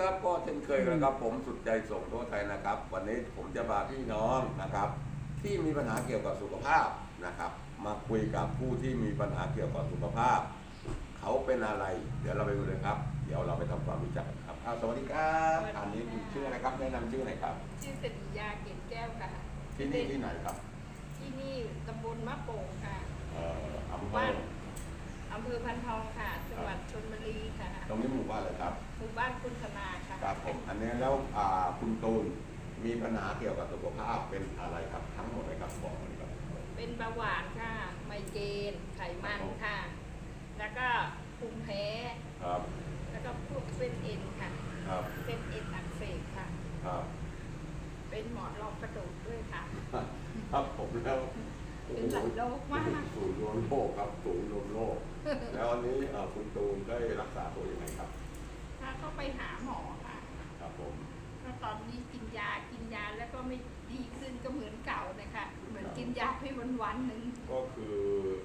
ครับก็เช่นเคยนะครับผมสุดใจส่งทั่วไทยนะครับ วันนี้ผมจะพาพี่น้องนะครับ ที่มีปัญหาเกี่ยวกับสุขภาพนะครับ มาคุยกับผู้ที่มีปัญหาเกี่ยวกับสุขภาพ เขาเป็นอะไร เดี๋ยวเราไปดูเลยครับ เดี๋ยวเราไปทำความรู้จักกันครับอ้าวสวัสดีครับสวัสดีค่ะอันนี้มีชื่ออะไรครับแนะนำชื่อหน่อยครับชื่อสัญญาเกตแก้วค่ะที่นี่ที่ไหนครับ ที่นี่ตำบลมะโป่งค่ะเอ่ออำเภบ้าอน อำเภอพันทองค่ะ จังหวัดชลบุรีค่ะตรงนี้หมู่บ้านเลยครับหมู่บ้านคุณธนาค่ะครับผมอันนี้แล้วอ่าคุณตูนมีปัญหาเกี่ยวกับสุขภาพเป็นอะไรครับทั้งหมดเลยครับบอกเลยครับ เป็นเบาหวานค่ะ ไมเกรนไขมันค่ะ แล้วก็ภูมิแพ้ครับ แล้วก็พวกเส้นเอ็นค่ะครับเส้นเอ็นอักเสบค่ะครับเป็นหมอนรองกระดูกด้วยค่ะ ครับผมแล้วโอ้เป็นหลายโรคมากศูนย์รวมโรคครับศูนย์รวมโรคแล้ว อันนี้เอ่อคุณตูนได้รักษาตัวยังไงครับถ้าก็ไปหาหมอค่ะครับผมก็ตอนนี้กินยากินยาแล้วก็ไม่ดีขึ้นก็เหมือนเก่านะคะเหมือนกินยาให้วันวันๆหนึ่งก็คือ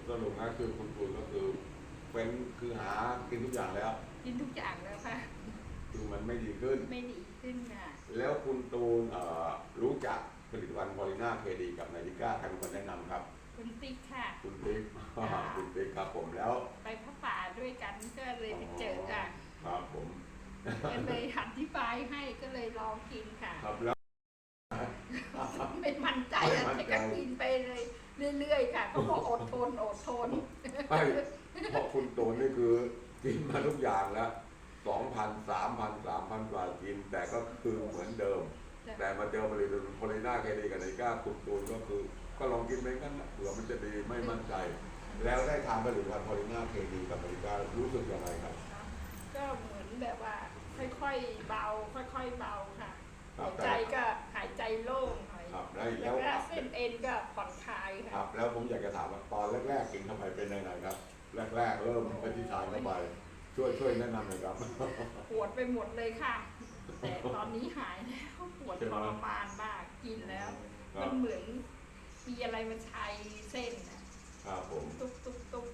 สรุปนะคือคุณตูนก็คือเป็นคือหากินทุกอย่างแล้ว กินทุกอย่างแล้วค่ะคือมันไม่ดีขึ้นไม่ดีขึ้นค่ะแล้วคุณตูนเอ่อรู้จักผลิตภัณฑ์พอลิน่าเคดีกับนาฬิกาใครเป็นคนแนะนำครับ คุณติ๊กค่ะ คุณติ๊กคุณติ๊กครับผมแล้ว ไปพระป่า ด้วยกันก็เลยไปเจอค่ะครับผมก็เลยอธิบายให้ก็เลยลองกินค่ะ ครับแล้ว ไม่มั่นใจไม่อะมั่นใจแต่ก็กินไปเลยเรื่อยๆค่ะก็บอกอดทนอดทน ไม่เพราะคุณตูนนี่คือกินมาทุกอย่างแล้วสองพันสามพันสามพันกว่ากิน แต่ก็คือเหมือนเดิม แต่มาเจอผลิตภัณฑ์โพลิน่าเคดีกับนาฬิกาคุณตูนก็คือ ก็ลองกินไปกันนะเผื่อมันจะดีไม่มั่นใจ แล้วได้ทานผลิตภัณฑ์โพลิน่าเคดีกับนาฬิการู้สึกยังไงครับ ก็เหมือนแบบว่า ค่อยๆเบา ค่อยๆเบาค่ะครัหาบยใจก็หายใจโล่งหน่อยครับได้แล้แล้ววก็เส้นเอ็นก็ผ่อนคลายคค่ะรับ แล้วผมอยากจะถามว่าตอนแรกๆกินเข้าไปเป็นยังไงครับ แรกๆ เริ่มไปที่ทานเข้าไป ช่วยช่วยแนะนำหน่อยครับ ปวดไปหมดเลยค่ะ แต่ตอนนี้หายแล้วปวดใช่ไหทมรมานมากกินแล้ว ครัมับนเหมือนมีอะไรมาใช้เส้นน่ะ ครับผม ตุ๊บตุ๊บตุ๊บ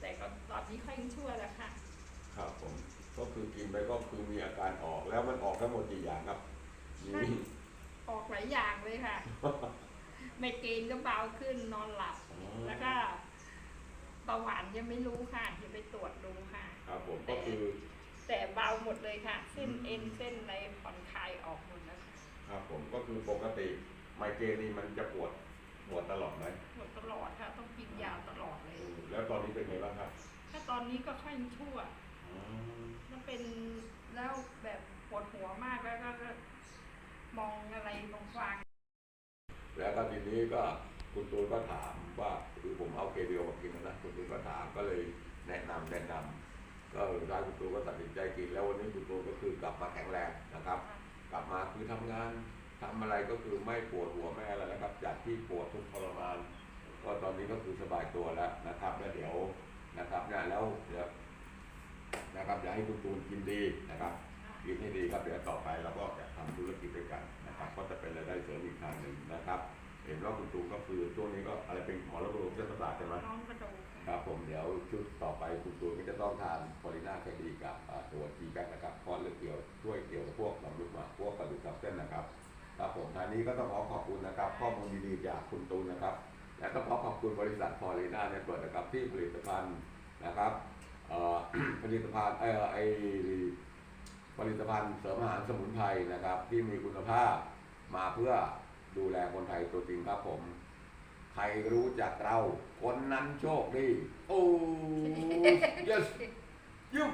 แต่ก็ตอนนี้ค่อยชั่วแล้วค่ะ ครับผม ก็คือกินไปก็คือมีอาการออก แล้วมันออกทั้งหมดกี่อย่างครับมี ออกหลายอย่างเลยค่ะ ไมเกรนก็เบาขึ้นนอนหลับแล้วก็เบาหวานยังไม่รู้ค่ะเดี๋ยวไปตรวจดูค่ะ ครับผมก็คือแต่เบาหมดเลยค่ะ เส้นเอ็นเส้นอะไรผ่อนคลายออกหมดแล้วค่ะครับผมก็คือปกติไมเกรนนี่มันจะปวดปวดตลอดไหมหมดตลอดค่ะ ต้องกินยาตลอดเลย แล้วตอนนี้เป็นไงบ้างครับถ้าตอนนี้ก็ค่อยชั่ว อืมแล้วเป็นแล้วแบบ ปวดหัวมากแล้วก็มองอะไรมองฟางแล้วก็ทีนี้ก็คุณตูนก็ถามว่าคือผมเอาเคเดียวมากินนะคุณตูนก็ถามก็เลยแนะนำแนะนำก็สุดท้ายคุณตูนก็ตัดสินใจกิน แล้ววันนี้คุณตูนก็คือกลับมาแข็งแรงนะครับ กลับมาคือทำงานทำอะไรก็คือไม่ปวดหัวไม่อะไรนะครับ จากที่ปวดทุกทรมาน ก็ตอนนี้ก็คือสบายตัวแล้วนะครับ แล้วเดี๋ยวนะครับเนี่ยแล้วเดี๋ยวนะครับอยากให้คุณตูนกินดีนะครับ กินให้ดีครับเดี๋ยวต่อไปเราก็จะทำธุรกิจด้วยกันนะครับก็จะเป็นรายได้เสริมอีกทางหนึ่งนะครับเห็นว่าคุณตูนก็คือช่วงนี้ก็อะไรเป็นหมอระบบเส้นประสาทใช่ไหมน้องกระดูกครับผมเดี๋ยวชุดต่อไปคุณตูนก็จะต้องทานพอลิน่าแคดีกับอ่าตัวทีแบ็กนะครับเพราะเรื่องเกี่ยวช่วยเกี่ยวกับพวกลำลึกหมากพวกกระดูกทับเส้นนะครับครับผมทางนี้ก็ต้องขอขอบคุณนะครับ ข้อมูลดีๆจากคุณตูนนะครับ และก็ขอขอบคุณบริษัทพอลิน่าเน็ตเวิร์นะครับที่ผลิตภัณฑ์นะครับเอ่อผลิตภัณฑ์เอ่อไอ ผลิตภัณฑ์เสริมอาหารสมุนไพรนะครับ ที่มีคุณภาพมาเพื่อดูแลคนไทยตัวจริงครับผม ใครรู้จักเรา คนนั้นโชคดี โอ้ yes ยุบ